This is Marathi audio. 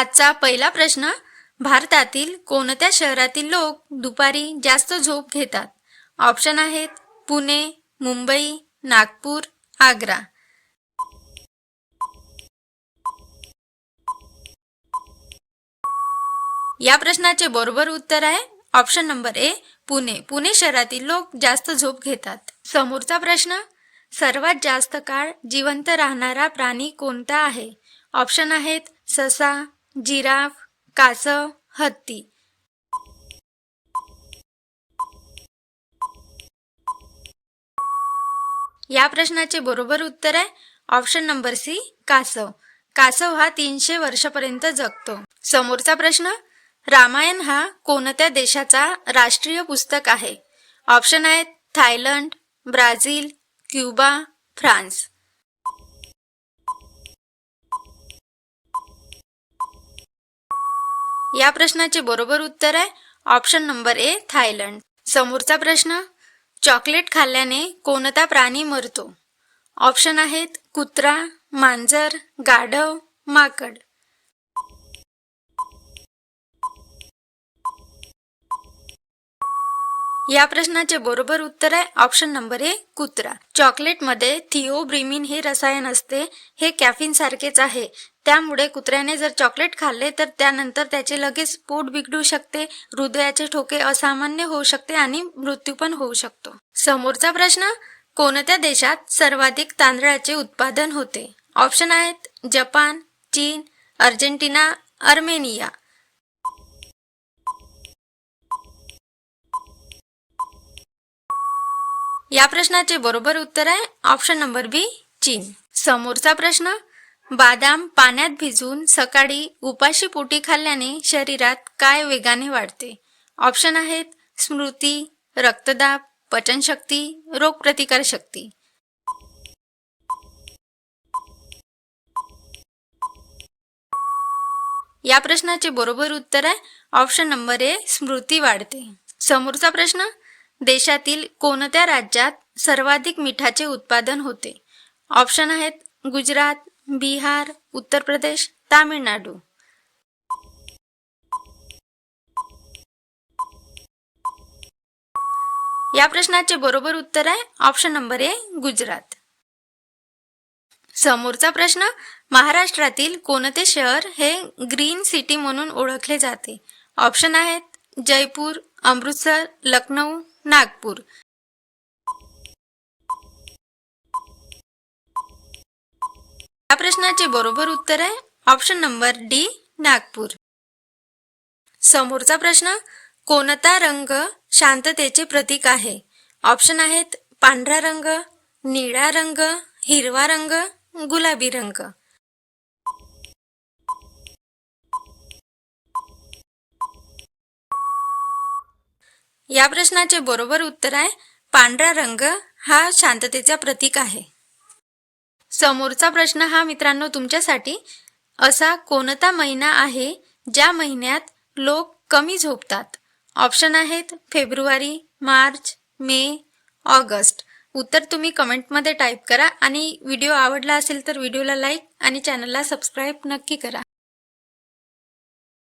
आजचा पहिला प्रश्न भारतातील कोणत्या शहरातील लोक दुपारी जास्त झोप घेतात? ऑप्शन आहेत पुणे मुंबई नागपूर आग्रा. या प्रश्नाचे बरोबर उत्तर आहे option number A Pune. Pune शहरातील लोक जास्त झोप घेतात. समोरचा प्रश्न सर्वात जास्त काळ जिवंत राहणारा प्राणी कोणता आहे? ऑप्शन आहेत ससा जिराफ कासव हत्ती. या प्रश्नाचे बरोबर उत्तर आहे ऑप्शन नंबर सी कासव. कासव हा तीनशे वर्षापर्यंत जगतो. समोरचा प्रश्न रामायण हा कोणत्या देशाचा राष्ट्रीय पुस्तक आहे? ऑप्शन आहेत थायलंड ब्राझील क्युबा फ्रान्स. या प्रश्नाचे बरोबर उत्तर आहे. ऑप्शन नंबर ए थायलंड समोरचा प्रश्न चॉकलेट खाल्ल्याने कोणता प्राणी मरतो? ऑप्शन आहेत कुत्रा मांजर गाढव माकड. या प्रश्नाचे बरोबर उत्तर आहे. ऑप्शन नंबर ए कुत्रा. चॉकलेटमध्ये थिओब्रिमिन हे रसायन असते. हे कॅफिन सारखेच आहे. त्यामुळे कुत्र्याने जर चॉकलेट खाल्ले तर त्यानंतर त्याचे लगेच पोट बिघडू शकते हृदयाचे ठोके असामान्य होऊ शकते आणि मृत्यू पण होऊ शकतो. समोरचा प्रश्न कोणत्या देशात सर्वाधिक तांदळाचे उत्पादन होते? ऑप्शन आहेत जपान चीन अर्जेंटिना अर्मेनिया. या प्रश्नाचे बरोबर उत्तर आहे ऑप्शन नंबर बी चीन. समोरचा प्रश्न बादाम पाण्यात भिजवून सकाळी उपाशी पोटी खाल्ल्याने शरीरात काय वेगाने वाढते? ऑप्शन आहेत स्मृती रक्तदाब पचनशक्ती रोगप्रतिकारशक्ती या प्रश्नाचे बरोबर उत्तर आहे ऑप्शन नंबर ए स्मृती वाढते. समोरचा प्रश्न देशातील कोणत्या राज्यात सर्वाधिक मिठाचे उत्पादन होते? ऑप्शन आहेत गुजरात बिहार उत्तर प्रदेश तामिळनाडू. या प्रश्नाचे बरोबर उत्तर आहे ऑप्शन नंबर ए गुजरात. समोरचा प्रश्न महाराष्ट्रातील कोणते शहर हे ग्रीन सिटी म्हणून ओळखले जाते? ऑप्शन आहेत जयपूर अमृतसर लखनौ नागपूर. या प्रश्नाचे बरोबर उत्तर आहे ऑप्शन नंबर डी नागपूर. समोरचा प्रश्न कोणता रंग शांततेचे प्रतीक आहे? ऑप्शन आहेत पांढरा रंग निळा रंग हिरवा रंग गुलाबी रंग. या प्रश्नाचे बरोबर उत्तर आहे पांढरा रंग हा शांततेचा प्रतीक आहे. समोरचा प्रश्न हा मित्रांनो तुमच्यासाठी असा कोणता महिना आहे ज्या महिन्यात लोक कमी झोपतात? ऑप्शन आहेत फेब्रुवारी मार्च मे ऑगस्ट. उत्तर तुम्ही कमेंटमध्ये टाईप करा आणि व्हिडिओ आवडला असेल तर व्हिडिओला लाईक आणि चॅनलला सबस्क्राईब नक्की करा.